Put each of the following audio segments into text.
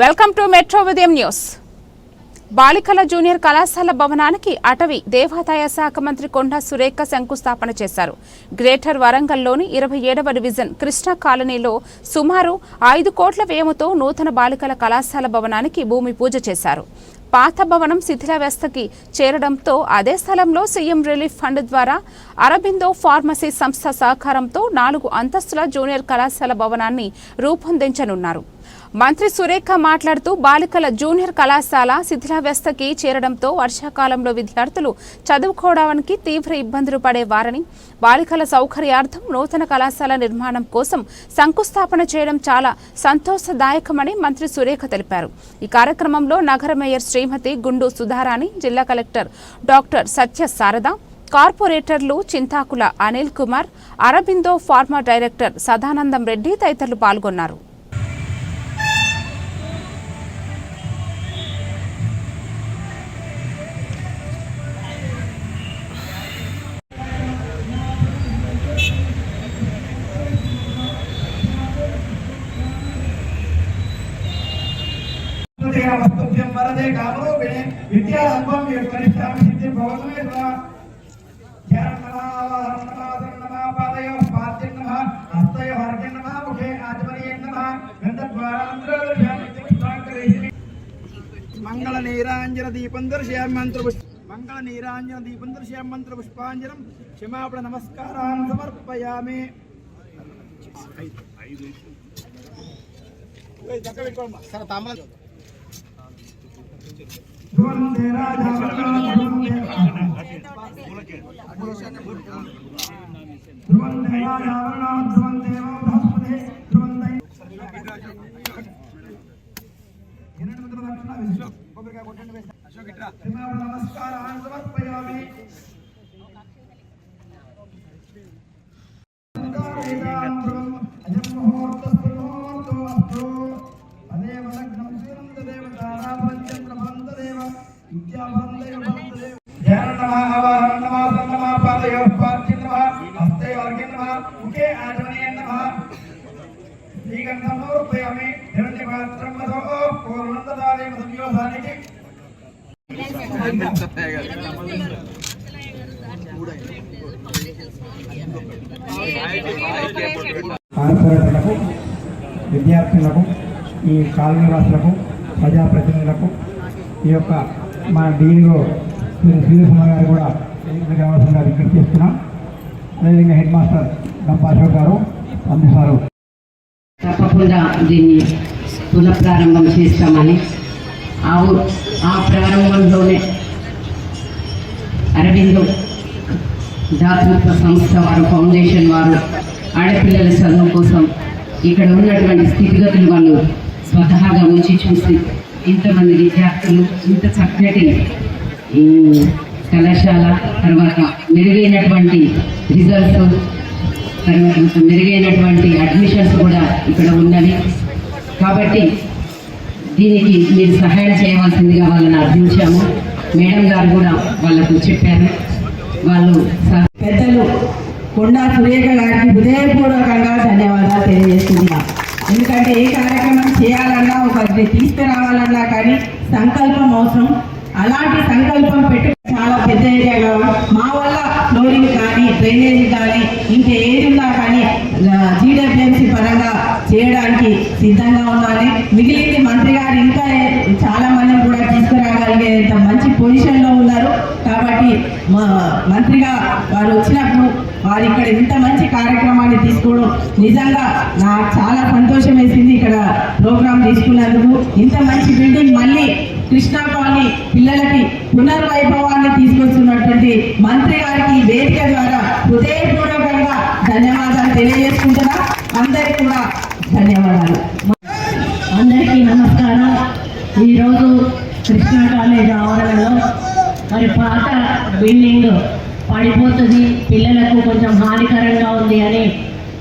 Welcome to metro ఉదయం news. బాలికల junior కళాశాల భవనానికి అటవీ దేవాదాయ శాఖ మంత్రి కొండా సురేఖ శంకుస్థాపన చేశారు. గ్రేటర్ వరంగల్లోని ఇరవై ఏడవ డివిజన్ కృష్ణా కాలనీలో సుమారు ఐదు కోట్ల వ్యయముతో నూతన బాలికల కళాశాల భవనానికి భూమి పూజ చేశారు. పాత భవనం శిథిలావ్యవస్థకి చేరడంతో అదే స్థలంలో సీఎం రిలీఫ్ ఫండ్ ద్వారా అరబిందో ఫార్మసీ సంస్థ సహకారంతో నాలుగు అంతస్తుల జూనియర్ కళాశాల భవనాన్ని రూపొందించనున్నారు. మంత్రి సురేఖ మాట్లాడుతూ బాలికల జూనియర్ కళాశాల శిథిలావ్యవస్థకి చేరడంతో వర్షాకాలంలో విద్యార్థులు చదువుకోవడానికి తీవ్ర ఇబ్బందులు పడేవారని బాలికల సౌకర్యార్థం నూతన కళాశాల నిర్మాణం కోసం శంకుస్థాపన చేయడం చాలా సంతోషదాయకమని మంత్రి సురేఖ తెలిపారు. ఈ కార్యక్రమంలో నగర మేయర్ శ్రీమతి గుండు సుధారాణి జిల్లా కలెక్టర్ డాక్టర్ సత్య శారద కార్పొరేటర్లు చింతాకుల అనిల్ కుమార్ అరబిందో ఫార్మా డైరెక్టర్ సదానందం రెడ్డి తదితరులు పాల్గొన్నారు. నమః వరదే అర్ఘ్యం నమః ముఖే ఆచమనీయం నమః గంధద్వారాంధ్రోదశామి మంగళ నీరాంజన దీపం దర్శయామి మంగళ నీరాంజన దీపం దర్శయామి మంత్ర పుష్పాంజనం క్షమాపణ నమస్కారాన్ని సమర్పయామి ధ్రువందే రాజా ధ్రువందే రాజా ధ్రువందే బృహస్పతి ధ్రువందే నమస్కారాన్ని సమర్పయామి శ్రీగంధమూర్పయామి మధో పూర్ణందదాలే కార్పొరేటర్లకు విద్యార్థులకు ఈ కాలనీవాసులకు ప్రజాప్రతినిధులకు ఈ యొక్క మా డీఓ శ్రీ శ్రీరసింహ గారు కూడా ఎన్నికలు కావాల్సిందిగా విజ్ఞప్తి చేస్తున్నాం. అదేవిధంగా హెడ్ మాస్టర్ గంప అశోక్ గారు అందిస్తారు. తప్పకుండా దీన్ని పునఃప్రారంభం చేస్తామని. ఆ ఆ ప్రారంభంలోనే అరవిందో దాతృత్వ సంస్థ వారు ఫౌండేషన్ వారు ఆడపిల్లల చదువు కోసం ఇక్కడ ఉన్నటువంటి స్థితిగతులు వాళ్ళు స్వతహాగా ఉంచి చూసి ఇంతమంది విద్యార్థులు ఇంత చక్కటి కళాశాల తర్వాత మెరుగైనటువంటి రిజల్ట్స్ తర్వాత మెరుగైనటువంటి అడ్మిషన్స్ కూడా ఇక్కడ ఉన్నవి. కాబట్టి దీనికి మీరు సహాయం చేయవలసిందిగా వాళ్ళని అర్థించాము మేడం గారు కూడా వాళ్ళకు చెప్పారు. వాళ్ళు పెద్దలు కొండా సురేఖ గారికి హృదయపూర్వకంగా ధన్యవాదాలు తెలియజేస్తున్నాం. ఎందుకంటే ఏ కార్యక్రమం చేయాలన్నా ఒకరిని తీసుకురావాలన్నా కానీ సంకల్పం అవసరం. అలాంటి సంకల్పం పెట్టు చాలా పెద్ద ఏరియాగా మా చేయడానికి సిద్ధంగా ఉన్నాను మిగిలింది మంత్రి గారు ఇంకా చాలా మందిని కూడా తీసుకురాగలిగేంత మంచి పొజిషన్లో ఉన్నారు. కాబట్టి మంత్రిగా వారు వచ్చినప్పుడు వారు ఇక్కడ ఇంత మంచి కార్యక్రమాన్ని తీసుకోవడం నిజంగా నాకు చాలా సంతోషం వేసింది ఇక్కడ ప్రోగ్రాం తీసుకున్నందుకు. ఇంత మంచి బిల్డింగ్ మళ్ళీ కృష్ణా కాలనీ పిల్లలకి పునర్వైభవాన్ని తీసుకొస్తున్నటువంటి మంత్రి గారికి వేదిక ద్వారా హృదయపూర్వకంగా ధన్యవాదాలు తెలియజేసుకుంటున్నా అందరికీ కూడా ధన్యవాదాలు అందరికీ నమస్కారం ఈరోజు కృష్ణా కాలేజ్ ఆవరణలో మరి పాత బిల్డింగ్ పడిపోతుంది. పిల్లలకు కొంచెం హానికరంగా ఉంది అని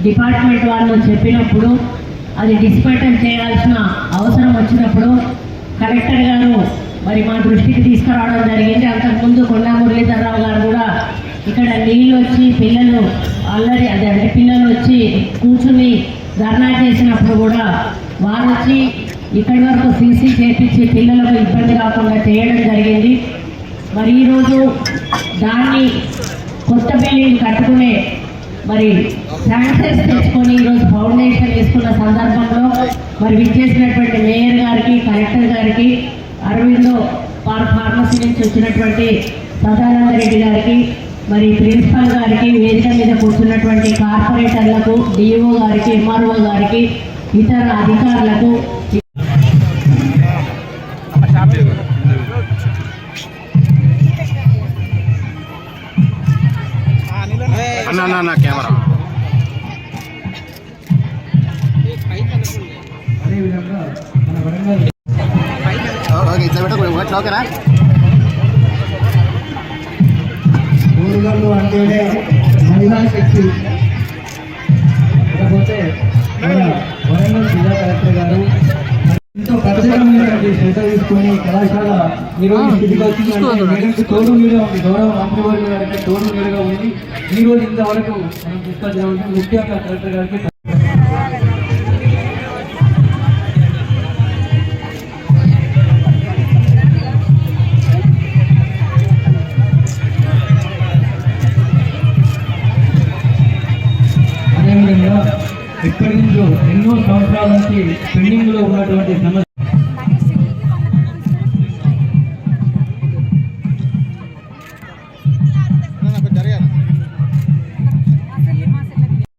డిపార్ట్మెంట్ వాళ్ళు చెప్పినప్పుడు అది డిస్పెటల్ చేయాల్సిన అవసరం వచ్చినప్పుడు కలెక్టర్ గారు మరి మా దృష్టికి తీసుకురావడం జరిగింది. అంతకుముందు కొండా మురళీధరరావు గారు కూడా ఇక్కడ నీళ్ళు వచ్చి పిల్లలు అల్లరి అదే అంటే పిల్లలు వచ్చి కూర్చుని ధర్నా చేసినప్పుడు కూడా వారు వచ్చి ఇక్కడి వరకు సీసీ చేపించి పిల్లలకు ఇబ్బంది కాకుండా చేయడం జరిగింది. మరి ఈరోజు దాన్ని కొత్త బిల్డింగ్ కట్టుకునే మరి శాంక్షన్స్ తెచ్చుకొని ఈరోజు ఫౌండేషన్ వేసుకున్న సందర్భంలో మరి విచ్చేసినటువంటి మేయర్ గారికి కలెక్టర్ గారికి అరవిందో పార్ ఫార్మసీ నుంచి వచ్చినటువంటి సదానంద రెడ్డి గారికి మరి ప్రిన్సిపల్ గారికి వేదిక మీద కూర్చున్నటువంటి కార్పొరేటర్లకు డిఓ గారికి ఎంఆర్ఓ గారికి ఇతర అధికారులకు అన్న అన్న కెమెరా. అదేవిధంగా వరంగల్ ఓకే ఇట్లా పెట్టకూడదు ఇట్లా ఓకేనా? ఊరుగల్లు అంటేనే మహిళా శక్తి. ఇకపోతే వరంగల్ జిల్లా కలెక్టర్ గారు తీసుకొని కళాశాల ఈ రోజు స్థితికి వచ్చిందంటే మేడంకి తోడు మీద ఉంది. గౌరవ మంత్రివర్గ గారికి తోడు మీదుగా ఉంది. ఈ రోజు ఇంతవరకు మనం తీసుకొచ్చామంటే ముఖ్యంగా కలెక్టర్ గారికి అదేవిధంగా ఎప్పటి నుంచో ఎన్నో సంవత్సరాల నుంచి పెండింగ్లో ఉన్నటువంటి సమస్య